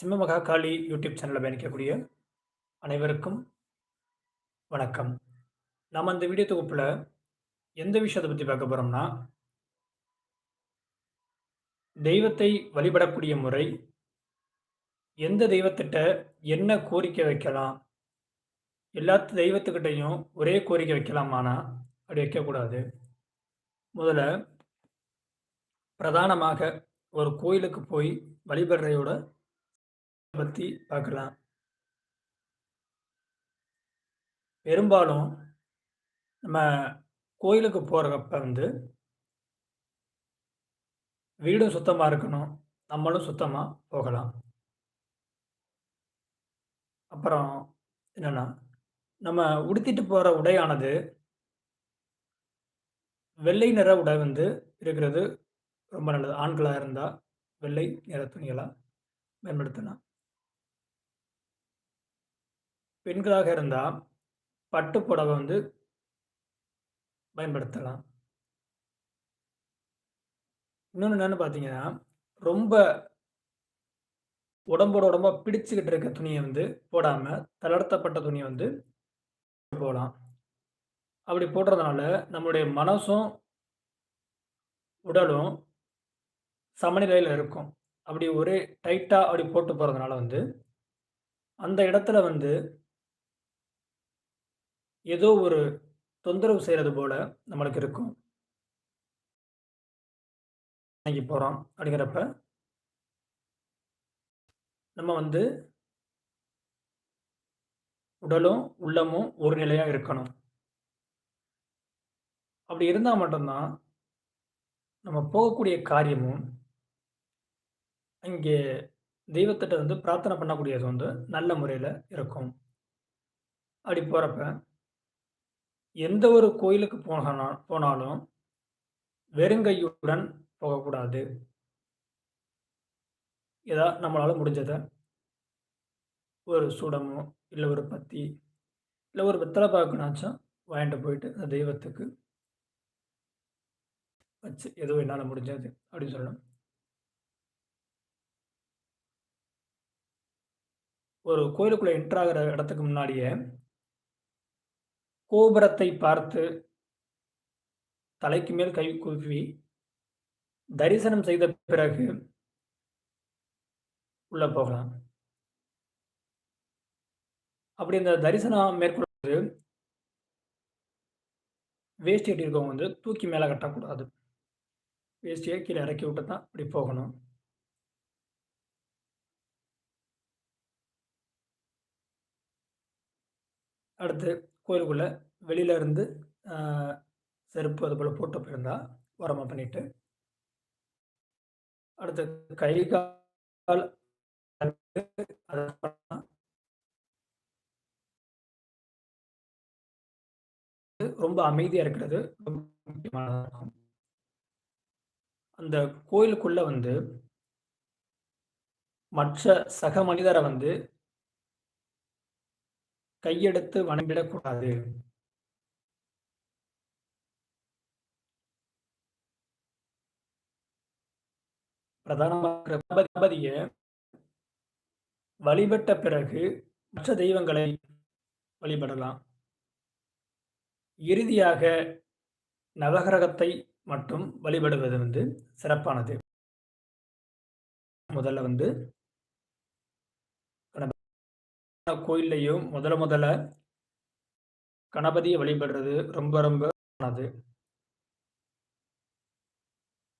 சிம்ம காளி யூடியூப் சேனலில் பயணிக்கக்கூடிய அனைவருக்கும் வணக்கம். நாம் அந்த வீடியோ தொகுப்பில் எந்த விஷயத்தை பற்றி பார்க்க போகிறோம்னா தெய்வத்தை வழிபடக்கூடிய முறை எந்த தெய்வத்திட்ட என்ன கோரிக்கை வைக்கலாம் எல்லா தெய்வத்துக்கிட்டையும் ஒரே கோரிக்கை வைக்கலாமானா அப்படி வைக்கக்கூடாது. முதல்ல பிரதானமாக ஒரு கோயிலுக்கு போய் வழிபடுறையோட பற்றி பார்க்கலாம் பெரும்பாலும் நம்ம கோயிலுக்கு போகிறப்ப வந்து வீடும் சுத்தமாக இருக்கணும். நம்மளும் சுத்தமாக போகலாம். அப்புறம் என்னென்னா நம்ம உடுத்திட்டு போகிற உடையானது வெள்ளை நிற உடை வந்து இருக்கிறது ரொம்ப நல்லது. ஆண்களாக இருந்தால் வெள்ளை நிற துணிகளாக பயன்படுத்தலாம். பெண்களாக இருந்தால் பட்டு புடவை வந்து பயன்படுத்தலாம். இன்னொன்று என்னென்னு பார்த்தீங்கன்னா ரொம்ப உடம்போட உடம்பா பிடிச்சுக்கிட்டு இருக்க துணியை வந்து போடாமல் தளர்த்தப்பட்ட துணியை வந்து போகலாம் அப்படி போடுறதுனால நம்மளுடைய மனசும் உடலும் சமநிலையில் இருக்கும். அப்படி ஒரே டைட்டாக அப்படி போட்டு போகிறதுனால வந்து அந்த இடத்துல வந்து ஏதோ ஒரு தொந்தரவு செய்கிறது போல நம்மளுக்கு இருக்கும். வாங்கி போகிறோம் அப்படிங்கிறப்ப நம்ம வந்து உடலும் உள்ளமும் ஒரு நிலையாக இருக்கணும். அப்படி இருந்தால் மட்டும்தான் நம்ம போகக்கூடிய காரியமும் இங்கே தெய்வத்திட்ட வந்து பிரார்த்தனை பண்ணக்கூடியது வந்து நல்ல முறையில் இருக்கும். அப்படி போகிறப்ப எந்த ஒரு கோயிலுக்கு போனா போனாலும் வெறுங்கையுடன் போகக்கூடாது. ஏதா நம்மளால் முடிஞ்சதை ஒரு சுடமோ இல்லை ஒரு பத்தி இல்லை ஒரு வெத்தலை பாக்குனாச்சும் வாங்கிட்டு போயிட்டு அந்த தெய்வத்துக்கு வச்சு ஏதோ என்னால் முடிஞ்சது அப்படின்னு சொல்லணும். ஒரு கோயிலுக்குள்ளே என்ட்ராகிற இடத்துக்கு முன்னாடியே கோபுரத்தை பார்த்து தலைக்கு மேல் கை குவி தரிசனம் செய்த பிறகு உள்ள போகலாம். அப்படி இந்த தரிசனம் மேற்கொள்வது வேஷ்டி கட்டியிருக்கவங்க வந்து தூக்கி மேலே கட்டக்கூடாது. வேஷ்டியை கீழே இறக்கி விட்டு தான் இப்படி போகணும். அடுத்து கோயிலுக்குள்ளே வெளியில இருந்து செருப்பு அது போல் போட்டு போயிருந்தா உரமா பண்ணிட்டு. அடுத்து கை கால் ரொம்ப அமைதியா இருக்கிறது. ரொம்ப அந்த கோயிலுக்குள்ள வந்து மற்ற சக மனிதரை வந்து கையெடுத்து வணங்கிடக்கூடாது. பிரதானமாக வழிபட்ட பிறகு மற்ற தெய்வங்களை வழிபடலாம். இறுதியாக நவகிரகத்தை மட்டும் வழிபடுவது வந்து சிறப்பானது. முதல்ல வந்து கோயில்லையும் முதல்ல முதல்ல கணபதியை வழிபடுறது ரொம்ப ரொம்ப ஆனது.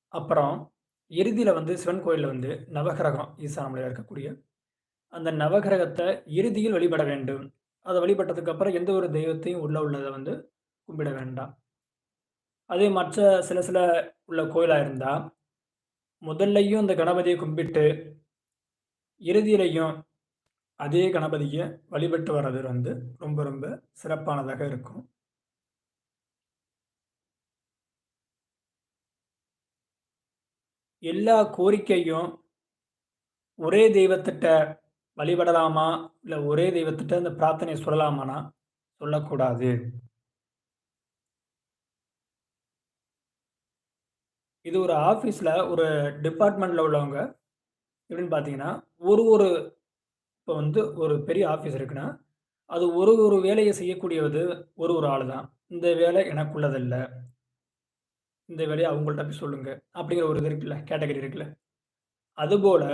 அப்புறம் இறுதியில் வந்து சிவன் கோயிலில் வந்து நவகிரகம் ஈசானமலையில் இருக்கக்கூடிய அந்த நவகிரகத்தை இறுதியில் வழிபட வேண்டும். அதை வழிபட்டதுக்கு அப்புறம் எந்த ஒரு தெய்வத்தையும் உள்ள உள்ளதை வந்து கும்பிட வேண்டாம். அதே மற்ற சில சில உள்ள கோயிலாக இருந்தால் முதல்லையும் அந்த கணபதியை கும்பிட்டு, இறுதியிலையும் அதே கணபதியை வழிபட்டு வர்றது வந்து ரொம்ப ரொம்ப சிறப்பானதாக இருக்கும். எல்லா கோரிக்கையும் ஒரே தெய்வத்திட்ட வழிபடலாமா? இல்லை ஒரே தெய்வத்திட்ட அந்த பிரார்த்தனை சொல்லலாமானா சொல்லக்கூடாது. இது ஒரு ஆஃபீஸில் ஒரு டிபார்ட்மெண்ட்டில் உள்ளவங்க எப்படின்னு பார்த்தீங்கன்னா, ஒரு ஒரு இப்போ வந்து ஒரு பெரிய ஆஃபீஸ் இருக்குன்னா, அது ஒரு ஒரு வேலையை செய்யக்கூடியது ஒரு ஒரு ஆளு தான். இந்த வேலை எனக்குள்ளதல்ல. இந்த வேலையை அவங்கள்ட்ட போய் சொல்லுங்க. அப்படிங்கிற ஒரு இது இருக்குல்ல, கேட்டகரி இருக்குல்ல. அதுபோல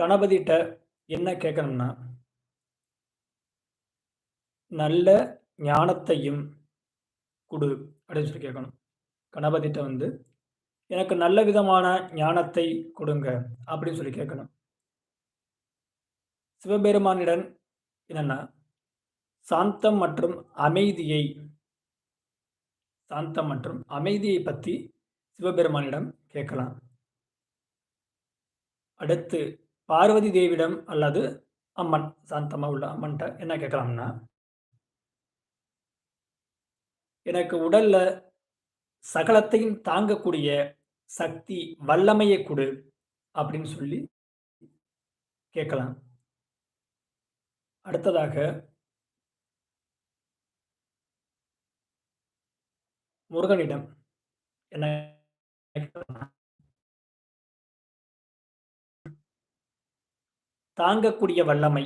கணபதிட்ட என்ன கேட்கணும்னா, நல்ல ஞானத்தையும் கொடு அப்படின்னு சொல்லி கேட்கணும். கணபதிட்ட வந்து, எனக்கு நல்ல விதமான ஞானத்தை கொடுங்க அப்படின்னு சொல்லி கேட்கணும். சிவபெருமானிடம் என்னன்னா, சாந்தம் மற்றும் அமைதியை சாந்தம் மற்றும் அமைதியை பற்றி சிவபெருமானிடம் கேட்கலாம். அடுத்து பார்வதி தேவியிடம் அல்லது அம்மன் சாந்தமாக உள்ள அம்மன்ட்ட என்ன கேட்கலாம்னா, எனக்கு உடல்ல சகலத்தையும் தாங்கக்கூடிய சக்தி, வல்லமையை கொடு அப்படின்னு சொல்லி கேட்கலாம். அடுத்ததாக முருகனிடம் என்ன தாங்கக்கூடிய வல்லமை.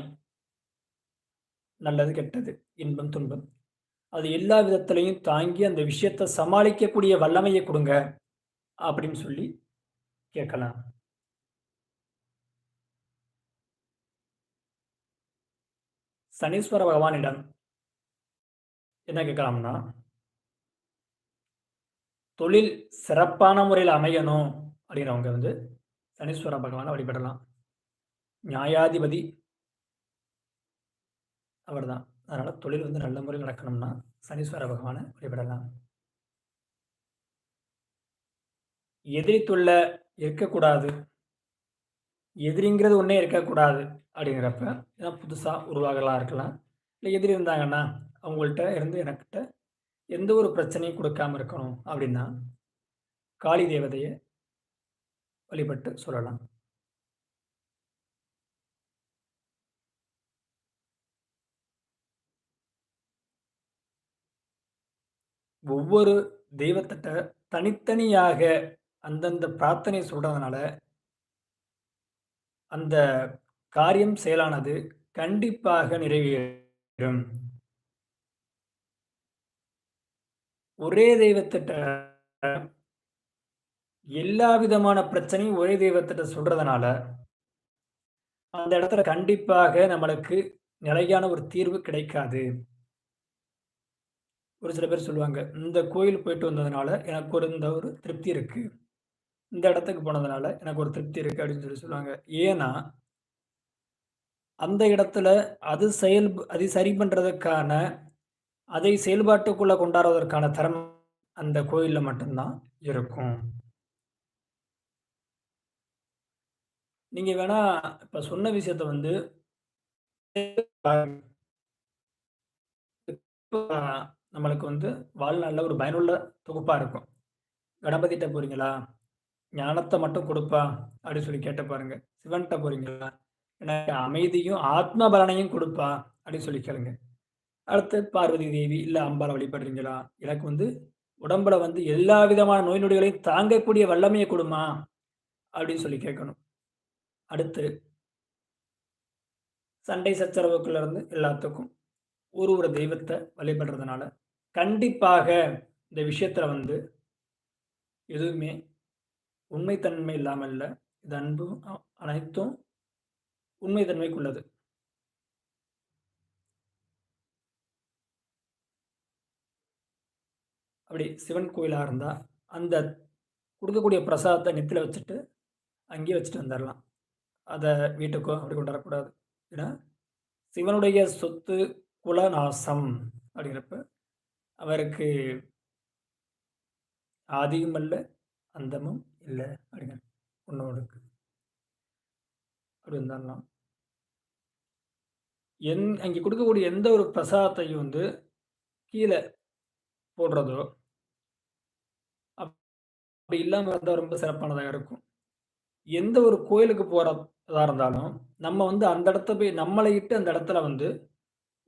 நல்லது, கெட்டது, இன்பம், துன்பம். அது எல்லா விதத்திலையும் தாங்கி அந்த விஷயத்தை சமாளிக்கக்கூடிய வல்லமையை கொடுங்க அப்படின்னு சொல்லி கேட்கலாம். சனீஸ்வர பகவானிடம் என்ன கேட்கலாம்னா, தொழில் சிறப்பான முறையில் அமையணும் அப்படிங்கிறவங்க வந்து சனீஸ்வர பகவானை வழிபடலாம். நியாயாதிபதி அவர்தான். அதனால தொழில் வந்து நல்ல முறையில் நடக்கணும்னா, சனீஸ்வர பகவானை வழிபடலாம். எதிரி தொல்லை இருக்கக்கூடாது. எதிரிங்கிறது ஒன்றே இருக்கக்கூடாது அப்படிங்கிறப்ப, ஏன்னா புதுசாக உருவாகலாம் இருக்கலாம். இல்லை எதிரி இருந்தாங்கன்னா, அவங்கள்ட்ட இருந்து எனக்கிட்ட எந்த ஒரு பிரச்சனையும் கொடுக்காமல் இருக்கணும் அப்படின்னா, காளி தேவதையை வழிபட்டு சொல்லலாம். ஒவ்வொரு தெய்வத்திட்ட தனித்தனியாக அந்தந்த பிரார்த்தனை சொல்கிறதுனால அந்த காரியம் செயலானது கண்டிப்பாக நிறைவேறும். ஒரே தெய்வத்திட்ட எல்லா விதமான பிரச்சனையும் ஒரே தெய்வத்திட்ட சொல்றதுனால அந்த இடத்துல கண்டிப்பாக நம்மளுக்கு நிலையான ஒரு தீர்வு கிடைக்காது. ஒரு சில பேர் சொல்லுவாங்க, "இந்த கோயில் போயிட்டு வந்ததுனால எனக்கு ஒரு இந்த ஒரு திருப்தி இருக்கு. இந்த இடத்துக்கு போனதுனால எனக்கு ஒரு திருப்தி இருக்கு." அப்படின்னு சொல்லி சொல்லுவாங்க. ஏன்னா அந்த இடத்துல அது செயல் அது சரி பண்ணுறதுக்கான அதை செயல்பாட்டுக்குள்ளே கொண்டாடுவதற்கான திறமை அந்த கோயிலில் மட்டும்தான் இருக்கும். நீங்கள் வேணா இப்போ சொன்ன விஷயத்த வந்து நம்மளுக்கு வந்து வாழ்நாளில் ஒரு பயனுள்ள தொகுப்பாக இருக்கும். "கணபதிட்ட போறீங்களா? ஞானத்தை மட்டும் கொடுப்பா அப்படின்னு சொல்லி கேட்ட பாருங்க. சிவன்கிட்ட போறீங்களா? எனக்கு அமைதியும், ஆத்ம பலனையும் கொடுப்பா அப்படின்னு சொல்லி கேளுங்க. அடுத்து பார்வதி தேவி, இல்ல அம்பாள வழிபடுறீங்களா? "எனக்கு வந்து உடம்புல வந்து எல்லா விதமான நோய் நொடிகளையும் தாங்கக்கூடிய வல்லமையை கொடுமா அப்படின்னு சொல்லி கேட்கணும். அடுத்து சண்டை சச்சரவுக்குள்ள இருந்து எல்லாத்துக்கும் ஒரு ஒரு தெய்வத்தை வழிபடுறதுனால, கண்டிப்பாக இந்த விஷயத்துல வந்து எதுவுமே உண்மைத்தன்மை இல்லாமல் இல்லை இது அன்பும் அனைத்தும் உண்மைத்தன்மைக்குள்ளது. அப்படி சிவன் கோயிலாக இருந்தால் அந்த கொடுக்கக்கூடிய பிரசாதத்தை நெத்தில் வச்சுட்டு, அங்கேயே வச்சுட்டு வந்துடலாம் அதை வீட்டுக்கோ அப்படி கொண்டு வரக்கூடாது. ஏன்னா, சிவனுடைய சொத்து குலநாசம் அப்படிங்கிறப்ப, அவருக்கு ஆதியும் அல்ல, அந்தமும் இல்லை அப்படிங்கிற ஒன்றும் இருக்கு. அப்படி இருந்தாலும் என் அங்கே கொடுக்கக்கூடிய எந்த ஒரு பிரசாதத்தையும் வந்து கீழே போடுறதோ அப்படி இல்லாமல் இருந்தால் ரொம்ப சிறப்பானதாக இருக்கும். எந்த ஒரு கோயிலுக்கு போகிறதா இருந்தாலும், நம்ம வந்து அந்த இடத்த போய் நம்மளை இட்டு அந்த இடத்துல வந்து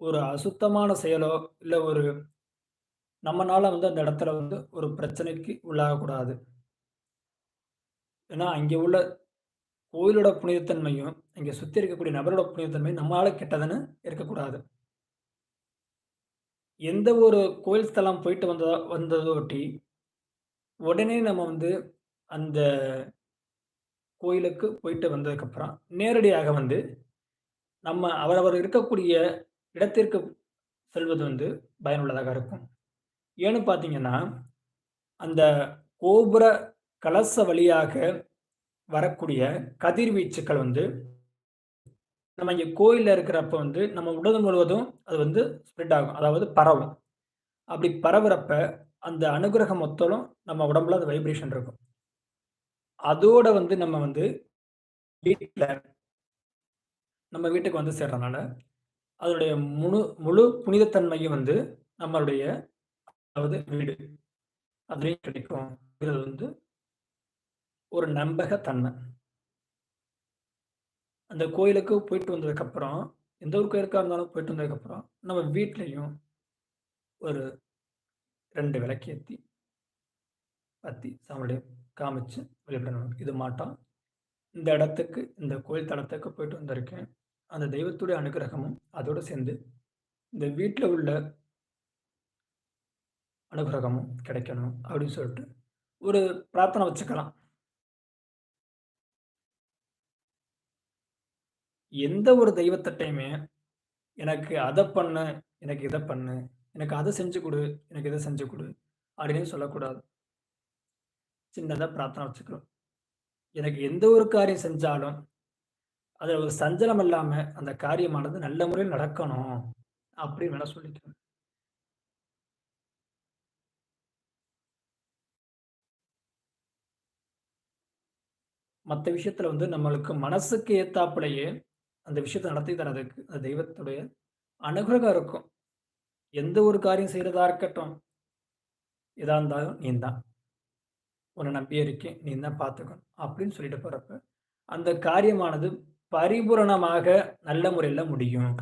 ஒரு அசுத்தமான செயலோ, இல்லை ஒரு நம்மனால வந்து அந்த இடத்துல வந்து ஒரு பிரச்சனைக்கு உள்ளாகக்கூடாது. ஏன்னா, அங்கே உள்ள கோயிலோட புனிதத்தன்மையும், அங்கே சுற்றி இருக்கக்கூடிய நபரோட புனிதத்தன்மையும் நம்மளால கெட்டதுன்னு இருக்கக்கூடாது. எந்த ஒரு கோயில் ஸ்தலம் போயிட்டு வந்ததா வந்ததோட்டி உடனே நம்ம வந்து அந்த கோயிலுக்கு போயிட்டு வந்ததுக்கப்புறம், நேரடியாக வந்து நம்ம அவரவர் இருக்கக்கூடிய இடத்திற்கு செல்வது வந்து பயனுள்ளதாக இருக்கும். ஏன்னு பார்த்தீங்கன்னா, அந்த கோபுர கலச வழியாக வரக்கூடிய கதிர்வீச்சுக்கள் வந்து நம்ம இங்கே கோயிலில் இருக்கிறப்ப வந்து நம்ம உடல் முழுவதும் அது வந்து ஸ்ப்ரெட் ஆகும். அதாவது பரவும். அப்படி பரவுறப்ப அந்த அனுகிரகம் மொத்தலும் நம்ம உடம்புல அந்த வைப்ரேஷன் இருக்கும். அதோட வந்து நம்ம வந்து வீட்டில் நம்ம வீட்டுக்கு வந்து சேர்றதுனால அதனுடைய முழு முழு புனிதத்தன்மையும் வந்து நம்மளுடைய அதாவது வீடு அதுலேயும் கிடைக்கும். இது வந்து ஒரு நம்பகத்தன்மை. அந்த கோயிலுக்கு போயிட்டு வந்ததுக்கப்புறம், எந்த ஒரு கோயிலுக்காக இருந்தாலும் போயிட்டு வந்ததுக்கப்புறம், நம்ம வீட்லேயும் ஒரு ரெண்டு விளக்கு ஏற்றி பத்தி சாமியுடைய காமிச்சு வெளிப்படணும் இது மாட்டோம். இந்த இடத்துக்கு, இந்த கோயில் தளத்துக்கு போயிட்டு வந்திருக்கேன். அந்த தெய்வத்துடைய அனுகிரகமும் அதோடு சேர்ந்து, இந்த வீட்டில் உள்ள அனுகிரகமும் கிடைக்கணும் அப்படின்னு சொல்லிட்டு, ஒரு பிரார்த்தனை வச்சுக்கலாம். எந்த ஒரு தெய்வத்தட்டையுமே எனக்கு அதை பண்ணு, எனக்கு இதை பண்ணு, எனக்கு அதை செஞ்சு கொடு எனக்கு இதை செஞ்சு கொடு அப்படின்னு சொல்லக்கூடாது. சின்னதாக பிரார்த்தனை வச்சுக்கிறோம் எனக்கு எந்த ஒரு காரியம் செஞ்சாலும், அதில் ஒரு சஞ்சலம் இல்லாமல் அந்த காரியமானது நல்ல முறையில் நடக்கணும் அப்படின்னு வேணா சொல்லிக்கிறேன் மற்ற விஷயத்துல வந்து நம்மளுக்கு மனசுக்கு ஏத்தாப்புலயே அந்த விஷயத்தை நடத்தி தர்றதுக்கு அந்த தெய்வத்துடைய அனுகிரகம் இருக்கும். எந்த ஒரு காரியம் செய்கிறதா இருக்கட்டும், எதா இருந்தாலும் நீ தான். உன்னை நம்பி இருக்கேன். நீ தான் பார்த்துக்கணும். அப்படின்னு சொல்லிட்டு போறப்ப, அந்த காரியமானது பரிபூரணமாக நல்ல முறையில் முடியும்.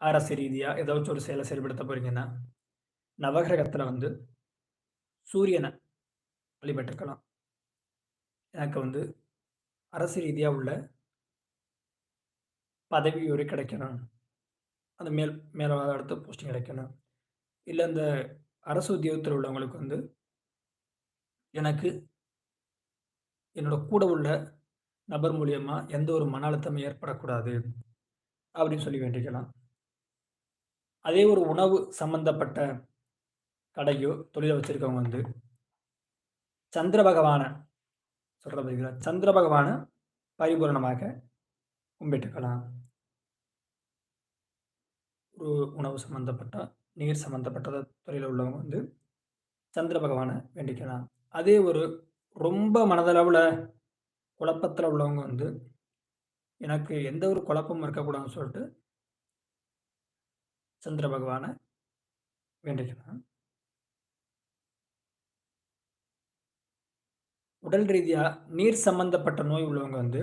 அரசு ரீதியா ஏதாச்சும் ஒரு செயலை செயல்படுத்த போறீங்கன்னா, நவகிரகத்தில் வந்து சூரியனை வழிபட்டுக்கலாம். எனக்கு வந்து அரசு ரீதியாக உள்ள பதவி உயர்வு கிடைக்கணும். அந்த மேல் மேலவாத அடுத்த போஸ்டிங் கிடைக்கணும். இல்லை இந்த அரசு உத்தியோகத்தில் உள்ளவங்களுக்கு வந்து எனக்கு என்னோட கூட உள்ள நபர் மூலியமாக எந்த ஒரு மன அழுத்தமும் ஏற்படக்கூடாது. அப்படின்னு சொல்லி வேண்டிக்கலாம். அதே ஒரு உணவு சம்மந்தப்பட்ட கடையோ, தொழிலை வச்சுருக்கவங்க வந்து சந்திர பகவான சொல்றேன் சந்திர பகவான பரிபூரணமாக கும்பிட்டுக்கலாம். ஒரு உணவு சம்மந்தப்பட்ட, நீர் சம்மந்தப்பட்ட துறையில் உள்ளவங்க வந்து சந்திர பகவானை வேண்டிக்கலாம். அதே ஒரு ரொம்ப மனதளவில் குழப்பத்தில் உள்ளவங்க வந்து, எனக்கு எந்த ஒரு குழப்பமும் இருக்கக்கூடாதுன்னு சொல்லிட்டு சந்திர பகவானை வேண்டிக்கலாம். உடல் ரீதியாக நீர் சம்மந்தப்பட்ட நோய் உள்ளவங்க வந்து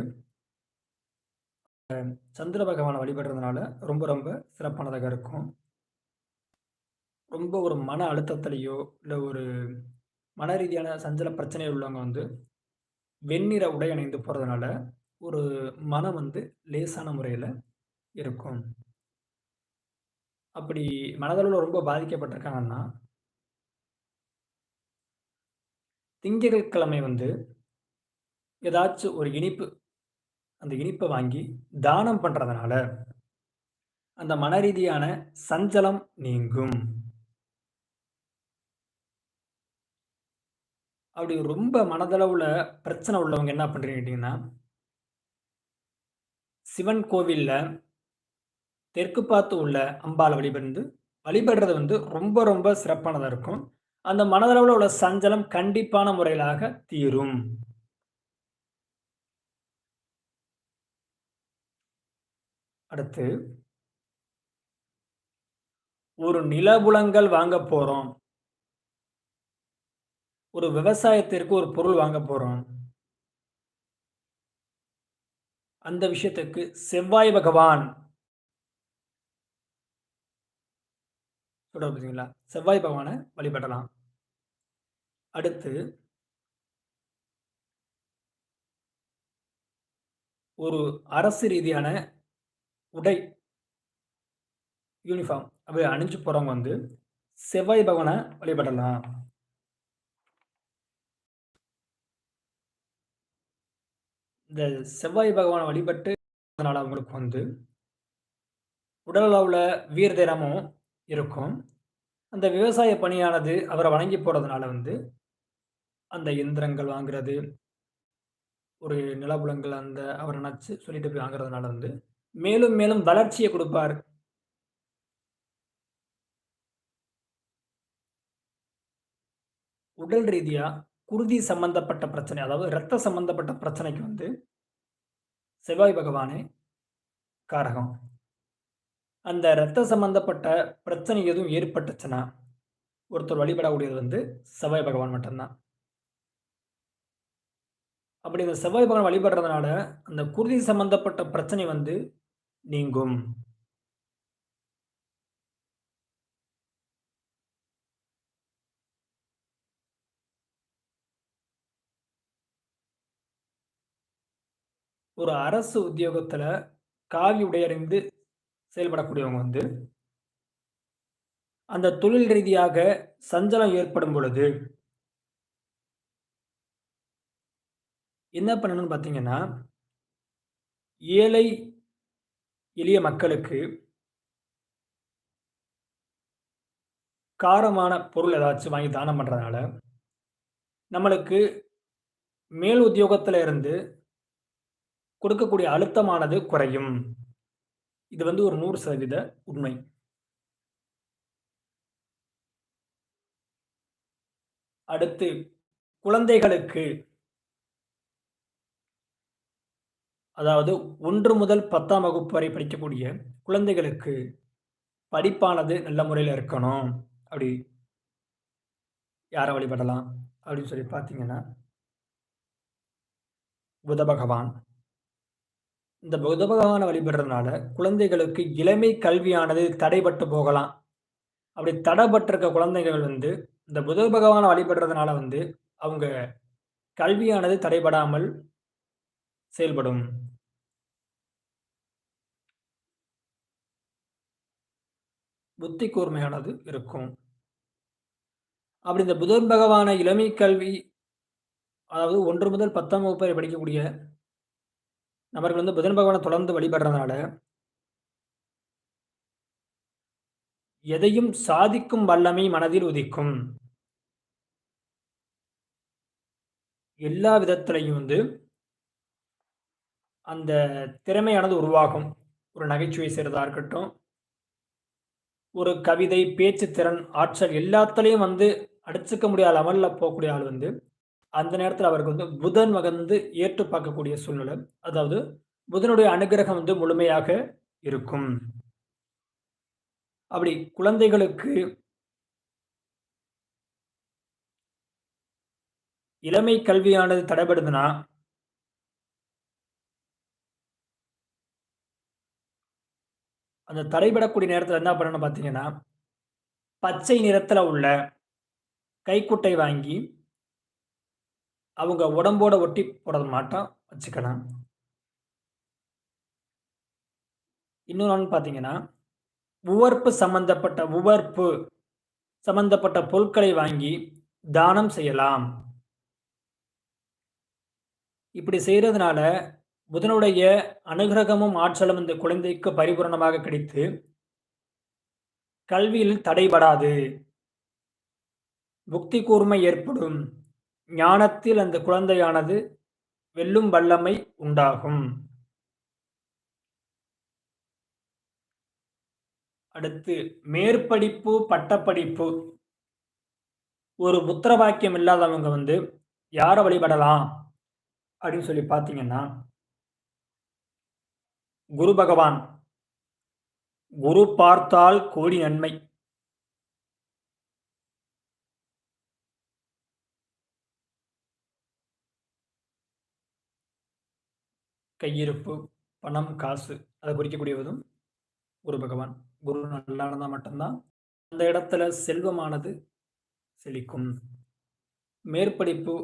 சந்திர பகவானை வழிபடுறதுனால ரொம்ப ரொம்ப சிறப்பானதாக இருக்கும். ரொம்ப ஒரு மன அழுத்தத்திலையோ இல்லை ஒரு மன ரீதியான சஞ்சல பிரச்சனை உள்ளவங்க வந்து, வெண்ணிற உடை அணிந்து போகிறதுனால ஒரு மனம் வந்து லேசான முறையில் இருக்கும். அப்படி மனதளவில் ரொம்ப பாதிக்கப்பட்டிருக்காங்கன்னா திங்கள் கிழமை வந்து ஏதாச்சும் ஒரு இனிப்பு, அந்த இனிப்பை வாங்கி தானம் பண்ணுறதுனால அந்த மன ரீதியான சஞ்சலம் நீங்கும். அப்படி ரொம்ப மனதளவுல பிரச்சனை உள்ளவங்க என்ன பண்றீங்கன்னு கேட்டீங்கன்னா சிவன் கோவில்ல தெற்கு பார்த்து உள்ள அம்பாலை வழிபந்து வழிபடுறது வந்து ரொம்ப ரொம்ப சிறப்பானதாக இருக்கும். அந்த மனதளவில் உள்ள சஞ்சலம் கண்டிப்பான முறையிலாக தீரும். அடுத்து ஒரு நிலபுலங்கள் வாங்கப் போறோம். ஒரு விவசாயத்திற்கு ஒரு பொருள் வாங்கப் போறோம். அந்த விஷயத்துக்கு செவ்வாய் பகவான் பார்த்தீங்களா? செவ்வாய் பகவானை வழிபடலாம். அடுத்து ஒரு அரசு ரீதியான உடை யூனிஃபார்ம் அப்படி அணிஞ்சு போறவங்க வந்து செவ்வாய் பகவானை வழிபடலாம். இந்த செவ்வாய் பகவானை வழிபட்டு அதனால அவங்களுக்கு வந்து உடல் அளவில் வீர தினமும் இருக்கும். அந்த விவசாய பணியானது அவரை வணங்கி போறதுனால வந்து, அந்த எந்திரங்கள் வாங்குறது, ஒரு நிலபுலங்கள் அந்த அவர் நினச்சி சொல்லிட்டு போய் வாங்குறதுனால வந்து, மேலும் மேலும் வளர்ச்சியை கொடுப்பார் உடல் ரீதியா குருதி சம்பந்தப்பட்ட பிரச்சனை, அதாவது இரத்த சம்பந்தப்பட்ட பிரச்சனைக்கு வந்து செவ்வாய் பகவானே காரகம். அந்த இரத்த சம்பந்தப்பட்ட பிரச்சனை எதுவும் ஏற்பட்டுச்சுன்னா, ஒருத்தர் வழிபடக்கூடியது வந்து செவ்வாய் பகவான் மட்டும்தான் அப்படி இந்த செவ்வாய் பகவான் வழிபடுறதுனால, அந்த குருதி சம்பந்தப்பட்ட பிரச்சனை வந்து நீங்கும். ஒரு அரசு உத்தியோகத்துல காவி உடையறிந்து செயல்படக்கூடியவங்க வந்து அந்த தொழில் ரீதியாக சஞ்சலம் ஏற்படும் பொழுது என்ன பண்ணணும்னு பார்த்தீங்கன்னா, ஏழை, எளிய மக்களுக்கு காரமான பொருள் ஏதாச்சும் வாங்கி தானம் பண்ணுறதுனால நம்மளுக்கு மேல் உத்தியோகத்தில் இருந்து கொடுக்கக்கூடிய அழுத்தமானது குறையும். இது வந்து ஒரு 100% உண்மை. அடுத்து குழந்தைகளுக்கு அதாவது ஒன்று முதல் 10ஆம் வகுப்பு வரை படிக்கக்கூடிய குழந்தைகளுக்கு படிப்பானது நல்ல முறையில் இருக்கணும். அப்படி யாரை வழிபடலாம்? அப்படின்னு சொல்லி பார்த்தீங்கன்னா புத பகவான். இந்த புத பகவானை வழிபடுறதுனால குழந்தைகளுக்கு இளமை கல்வியானது தடைபட்டு போகலாம். அப்படி தடைபட்டிருக்க குழந்தைகள் வந்து இந்த புத பகவானை வழிபடுறதுனால வந்து அவங்க கல்வியானது தடைபடாமல் செயல்படும். புத்தி கூர்மையானது இருக்கும். அப்படி இந்த புதன் பகவான இளமை கல்வி அதாவது ஒன்று முதல் 10ஆம் வகுப்பு வரை படிக்கக்கூடிய நபர்கள் வந்து புதன் பகவானை தொடர்ந்து வழிபடுறதுனால எதையும் சாதிக்கும் வல்லமை மனதில் உதிக்கும். எல்லா விதத்திலையும் வந்து அந்த திறமையானது உருவாகும். ஒரு நகைச்சுவை செய்கிறதா இருக்கட்டும். ஒரு கவிதை, பேச்சு திறன், ஆற்றல் எல்லாத்துலேயும் வந்து அடிச்சுக்க முடியாத லெவலில் போகக்கூடிய ஆள் வந்து, அந்த நேரத்தில் அவருக்கு வந்து புதன் வந்து ஏற்று பார்க்கக்கூடிய சூழ்நிலை. அதாவது புதனுடைய அனுக்கிரகம் வந்து முழுமையாக இருக்கும். அப்படி குழந்தைகளுக்கு இளமை கல்வியானது தடைபடுதுன்னா அந்த தடைபடக்கூடிய நேரத்தில் என்ன பண்ணணும்னு பார்த்தீங்கன்னா, பச்சை நிறத்தில் உள்ள கைக்குட்டை வாங்கி அவங்க உடம்போட ஒட்டி போட மாட்டோம் வச்சுக்கலாம். இன்னொன்று என்னன்னு பார்த்தீங்கன்னா, உவர்ப்பு சம்பந்தப்பட்ட உவர்ப்பு சம்பந்தப்பட்ட பொருட்களை வாங்கி தானம் செய்யலாம். இப்படி செய்கிறதுனால புதனுடைய அனுகிரகமும் ஆற்றலும் இந்த குழந்தைக்கு பரிபூரணமாக கிடைத்து கல்வியில் தடைபடாது. புக்தி கூர்மை ஏற்படும். ஞானத்தில் அந்த குழந்தையானது வெல்லும் வல்லமை உண்டாகும். அடுத்து மேற்படிப்பு, பட்டப்படிப்பு ஒரு புத்திர பாக்கியம் இல்லாதவங்க வந்து யாரை வழிபடலாம்? அப்படின்னு சொல்லி பார்த்தீங்கன்னா குரு பகவான். குரு பார்த்தால் கோடி நன்மை. கையிருப்பு, பணம், காசு அதை குறிக்கக்கூடியவதும் குரு பகவான். குரு நல்லா இருந்தால் மட்டும்தான் அந்த இடத்துல செல்வமானது செழிக்கும். மேற்படிப்பு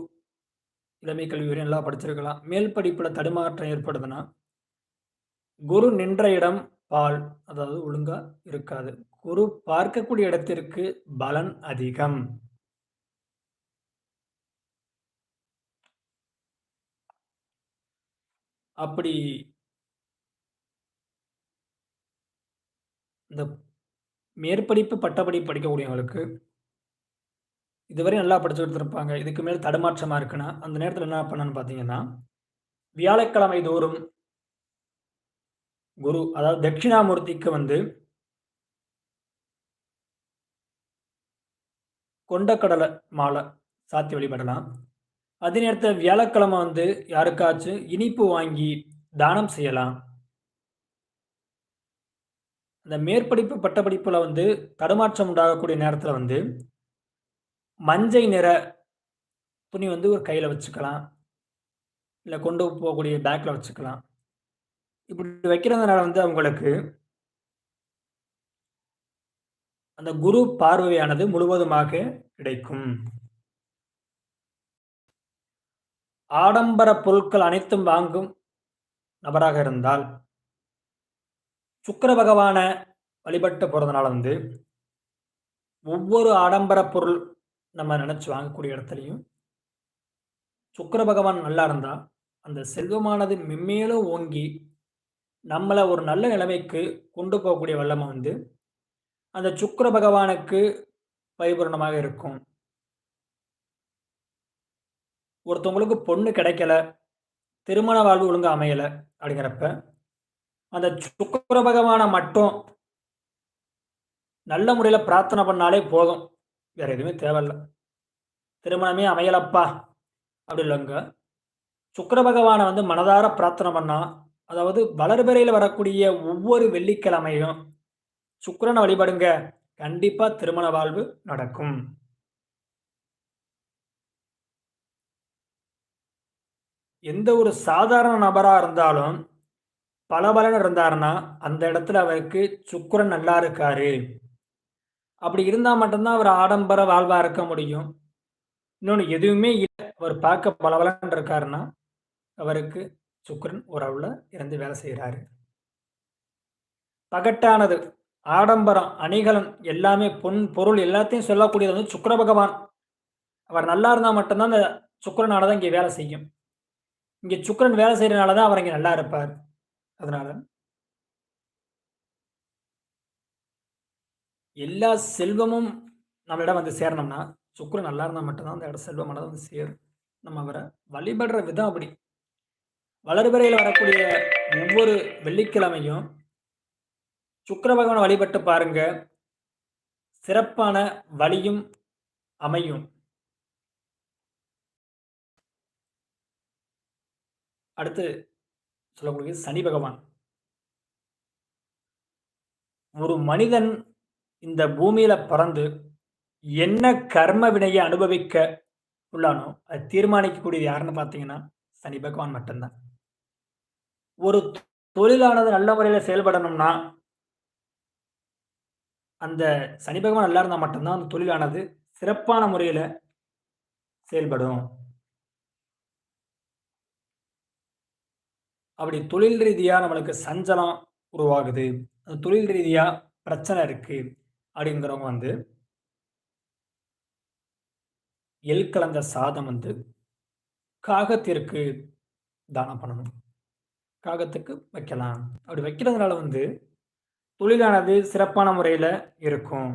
இளமை கல்வி நல்லா படிச்சிருக்கலாம். மேல் படிப்புல தடுமாற்றம் ஏற்படுதுன்னா குரு நின்ற இடம் பால். அதாவது ஒழுங்கா இருக்காது. குரு பார்க்கக்கூடிய இடத்திற்கு பலன் அதிகம். அப்படி இந்த மேற்படிப்பு, பட்டப்படி படிக்கக்கூடியவங்களுக்கு இதுவரையும் நல்லா படிச்சு கொடுத்துருப்பாங்க இதுக்கு மேல் தடுமாற்றமா இருக்குன்னா, அந்த நேரத்தில் என்ன பண்ணணும்னு பார்த்தீங்கன்னா, வியாழக்கிழமை தோறும் குரு அதாவது தட்சிணாமூர்த்திக்கு வந்து கொண்டக்கடலை மாலை சாத்தி வழிபடலாம். அதே நேரத்தில் வியாழக்கிழமை வந்து யாருக்காச்சும் இனிப்பு வாங்கி தானம் செய்யலாம். இந்த மேற்படிப்பு, பட்டப்படிப்பில் வந்து தடுமாற்றம் உண்டாகக்கூடிய நேரத்தில் வந்து மஞ்சை நிற துணி வந்து ஒரு கையில் வச்சுக்கலாம். இல்லை கொண்டு போகக்கூடிய பேக்கில் வச்சுக்கலாம். இப்படி வைக்கிறதுனால வந்து அவங்களுக்கு அந்த குரு பார்வையானது முழுவதுமாக கிடைக்கும். ஆடம்பர பொருட்கள் அனைத்தும் வாங்கும் நபராக இருந்தால் சுக்கர பகவான வழிபட்டு போறதுனால வந்து ஒவ்வொரு ஆடம்பர பொருள் நம்ம நினைச்சு வாங்கக்கூடிய இடத்துலையும் சுக்கர பகவான் நல்லா இருந்தா, அந்த செல்வமானது மென்மேலும் ஓங்கி, நம்மளை ஒரு நல்ல நிலைமைக்கு கொண்டு போகக்கூடிய வல்லமை வந்து, அந்த சுக்கர பகவானுக்கு பரிபூரணமாக இருக்கும். ஒருத்தவங்களுக்கு பொண்ணு கிடைக்கல, திருமண வாழ்வு ஒழுங்கு அமையல அப்படிங்கிறப்ப, அந்த சுக்கர பகவானை மட்டும் நல்ல முறையில் பிரார்த்தனை பண்ணாலே போதும். வேற எதுவுமே தேவையில்லை திருமணமே அமையலப்பா அப்படி இல்லைங்க சுக்கர பகவானை வந்து மனதார பிரார்த்தனை பண்ணால் அதாவது வளர்பிறையில் வரக்கூடிய ஒவ்வொரு வெள்ளிக்கிழமையும் சுக்கரனை வழிபடுங்க. கண்டிப்பா திருமண வாழ்வு நடக்கும். எந்த ஒரு சாதாரண நபரா இருந்தாலும், பளபளன்னு இருந்தாருன்னா, அந்த இடத்துல அவருக்கு சுக்கரன் நல்லா இருக்காரு. அப்படி இருந்தால் மட்டும்தான் அவர் ஆடம்பர வாழ்வாக இருக்க முடியும். இன்னொன்று எதுவுமே இல்லை அவர் பார்க்க பளபளன்னு இருக்காருன்னா, அவருக்கு சுக்ரன் ஓரளவுல இருந்து வேலை செய்கிறாரு பகட்டானது, ஆடம்பரம், அணிகலன் எல்லாமே பொன், பொருள் எல்லாத்தையும் சொல்லக்கூடியது வந்து சுக்ர பகவான். அவர் நல்லா இருந்தால் மட்டும்தான் அந்த சுக்கரனால தான் இங்கே வேலை செய்யும். இங்கே சுக்கரன் வேலை செய்கிறனால தான் அவர் இங்கே நல்லா இருப்பார். அதனால எல்லா செல்வமும் நம்மளிடம் வந்து சேரணும்னா, சுக்கிரன் நல்லா இருந்தால் மட்டும்தான் அந்த இடம் செல்வமானது வந்து சேரும். நம்ம அவரை வழிபடுற விதம் அப்படி. வளர்பிறையில் வரக்கூடிய ஒவ்வொரு வெள்ளிக்கிழமையும் சுக்கர பகவான வழிபட்டு பாருங்க. சிறப்பான வழியும் அமையும். அடுத்து சொல்லக்கூடிய சனி பகவான். ஒரு மனிதன் இந்த பூமியில பறந்து என்ன கர்ம வினையை அனுபவிக்க உள்ளானோ, அதை தீர்மானிக்கக்கூடியது யாருன்னு பார்த்தீங்கன்னா, சனி பகவான் மட்டும்தான் ஒரு தொழிலானது நல்ல முறையில் செயல்படணும்னா அந்த சனி பகவான் நல்லா இருந்தால் மட்டும்தான் அந்த தொழிலானது சிறப்பான முறையில் செயல்படும். அப்படி தொழில் ரீதியாக நம்மளுக்கு சஞ்சலம் உருவாகுது. அந்த தொழில் ரீதியாக பிரச்சனை இருக்கு. அப்படிங்கிறவங்க வந்து எல் கலந்த சாதம் வந்து காகத்திற்கு தானம் பண்ணணும். காகத்துக்கு வைக்கலாம். அப்படி வைக்கிறதுனால வந்து தொழிலானது சிறப்பான முறையில் இருக்கும்.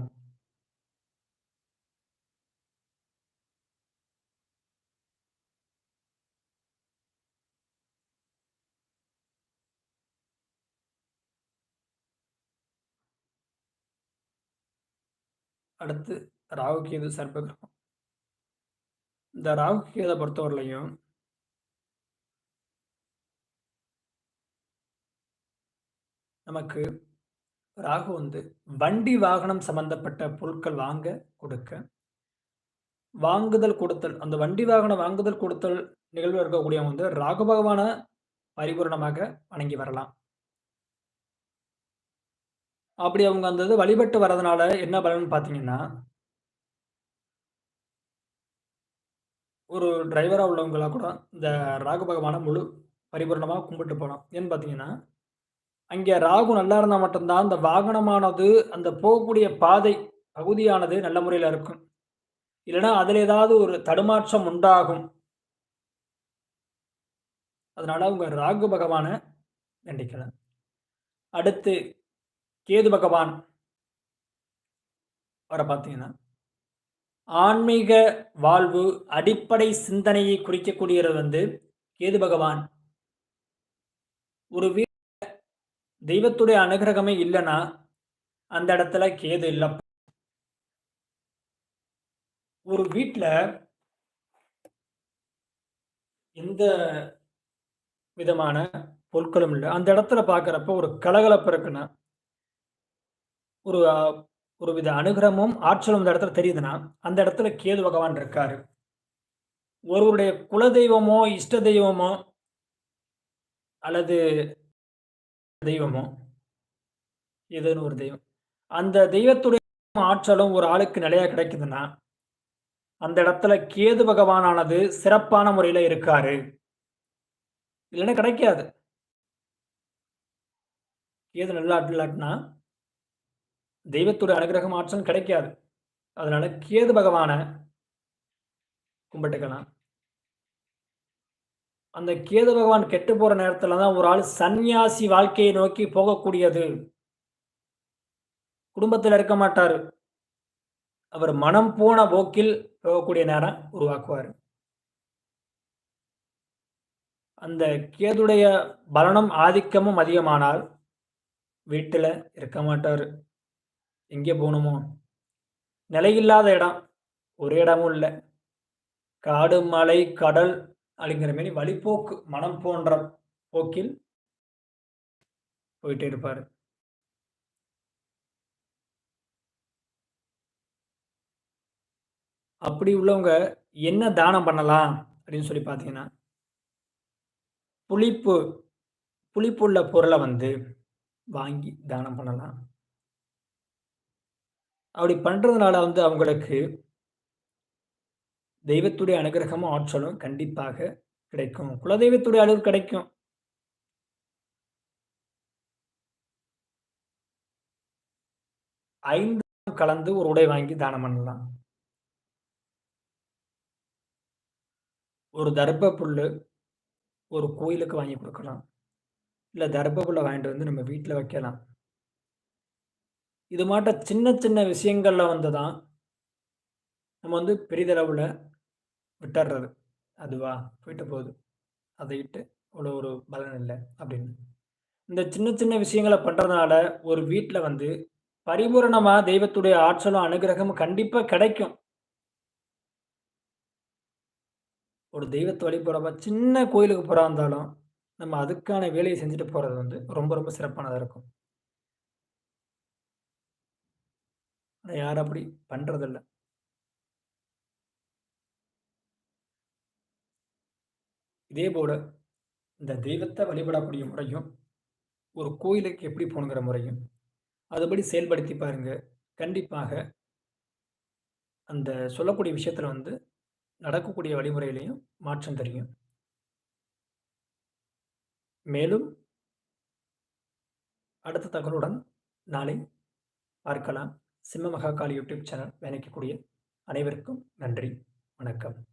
அடுத்து ராகு, கேது, சர்ப்பகிரகம் இந்த ராகு, கேதை பொறுத்தவரையிலையும் நமக்கு ராகு வந்து வண்டி வாகனம் சம்பந்தப்பட்ட பொருட்கள் வாங்க, கொடுக்க வாங்குதல், கொடுத்தல். அந்த வண்டி வாகனம் வாங்குதல், கொடுத்தல் நிகழ்வு இருக்கக்கூடியவங்க வந்து ராகு பகவான பரிபூரணமாக வணங்கி வரலாம். அப்படி அவங்க அந்த இது வழிபட்டு வரதுனால என்ன பலன்னு பார்த்தீங்கன்னா ஒரு டிரைவராக உள்ளவங்களா கூட இந்த ராகு பகவானை முழு பரிபூர்ணமாக கும்பிட்டு போலாம். ஏன்னு பார்த்தீங்கன்னா, அங்கே ராகு நல்லா இருந்தால் மட்டும்தான் அந்த வாகனமானது அந்த போகக்கூடிய பாதை பகுதியானது நல்ல முறையில் இருக்கும். இல்லைன்னா அதில் ஏதாவது ஒரு தடுமாற்றம் உண்டாகும். அதனால உங்கள் ராகு பகவானை வேண்டிக்கலாம். அடுத்து கேது பகவான் வர பார்த்தீங்கன்னா, ஆன்மீக வாழ்வு அடிப்படை சிந்தனையை குறிக்கக்கூடியவர் வந்து கேது பகவான். ஒரு வீ தெய்வத்துடைய அனுகிரகமே இல்லைன்னா அந்த இடத்துல கேது இல்லை ஒரு வீட்டில் எந்த விதமான பொருட்களும் இல்லை அந்த இடத்துல பார்க்குறப்ப ஒரு கலகலப்பு இருக்குன்னா ஒரு ஒரு வித அனுகிரகமும், ஆற்றலும் அந்த இடத்துல தெரியுதுன்னா, அந்த இடத்துல கேது பகவான் இருக்காரு. ஒருவருடைய குலதெய்வமோ, இஷ்ட தெய்வமோ அல்லது தெய்வமோ, ஏதேனும் ஒரு தெய்வம். அந்த தெய்வத்துடைய ஆற்றலும் ஒரு ஆளுக்கு நிலையா கிடைக்குதுன்னா, அந்த இடத்துல கேது பகவானானது சிறப்பான முறையில இருக்காரு. இல்லைன்னா கிடைக்காது. கேது நல்லா இல்லாட்டினா தெய்வத்துடைய அனுகிரகம் ஆற்றல் கிடைக்காது. அதனால கேது பகவான கும்பிட்டுக்கலாம். அந்த கேது பகவான் கெட்டு போற நேரத்துல தான் ஒரு ஆள் சந்நியாசி வாழ்க்கையை நோக்கி போகக்கூடியது. குடும்பத்தில் இருக்க மாட்டார். அவர் மனம் போன போக்கில் போகக்கூடிய நேரம் உருவாக்குவார். அந்த கேதுடைய பலனும், ஆதிக்கமும் அதிகமானால், வீட்டில் இருக்க மாட்டார். எங்கே போகணுமோ? நிலையில்லாத இடம். ஒரு இடமும் இல்லை. காடு, மலை, கடல் அப்படிங்கிற மாரி வழிப்போக்கு மனம் போன்ற போக்கில் போயிட்டே இருப்பார் அப்படி உள்ளவங்க என்ன தானம் பண்ணலாம் அப்படின்னு சொல்லி பார்த்தீங்கன்னா புளிப்பு புளிப்புள்ள பொருளை வந்து வாங்கி தானம் பண்ணலாம். அப்படி பண்ணுறதுனால வந்து அவங்களுக்கு தெய்வத்துடைய அனுகிரகமும், ஆற்றலும் கண்டிப்பாக கிடைக்கும். குலதெய்வத்துடைய அளவு கிடைக்கும். ஐந்து கலந்து ஒரு உடை வாங்கி தானம் பண்ணலாம். ஒரு தர்ப்ப புல்லு ஒரு கோயிலுக்கு வாங்கி கொடுக்கலாம் இல்ல தர்ப்ப புல்ல வாங்கிட்டு வந்து நம்ம வீட்டில் வைக்கலாம். இது மாட்ட சின்ன சின்ன விஷயங்கள்ல வந்து தான் நம்ம வந்து பெரிதளவுல விட்டுடுறது அதுவா போயிட்டு போகுது. அதை இட்டு அவ்வளோ ஒரு பலன் இல்லை அப்படின்னு. இந்த சின்ன சின்ன விஷயங்கள பண்ணுறதுனால ஒரு வீட்டில் வந்து பரிபூரணமாக தெய்வத்துடைய ஆற்றலும், அனுகிரகமும் கண்டிப்பாக கிடைக்கும். ஒரு தெய்வத்தை வழிபடுறப்ப சின்ன கோயிலுக்கு போகிறா இருந்தாலும், நம்ம அதுக்கான வேலையை செஞ்சுட்டு போகிறது வந்து ரொம்ப ரொம்ப சிறப்பானதாக இருக்கும். ஆனால் யாரும் அப்படி பண்ணுறதில்லை இதே போல இந்த தெய்வத்தை வழிபடக்கூடிய முறையும், ஒரு கோயிலுக்கு எப்படி போணுங்கிற முறையும், அதுபடி செயல்படுத்தி பாருங்க. கண்டிப்பாக அந்த சொல்லக்கூடிய விஷயத்துல வந்து நடக்கக்கூடிய வழிமுறையிலையும் மாற்றம் தெரியும். மேலும் அடுத்த தகவலுடன் நாளை பார்க்கலாம். சிம்ம மகாகாலி யூடியூப் சேனல் பயணிக்கக்கூடிய அனைவருக்கும் நன்றி. வணக்கம்.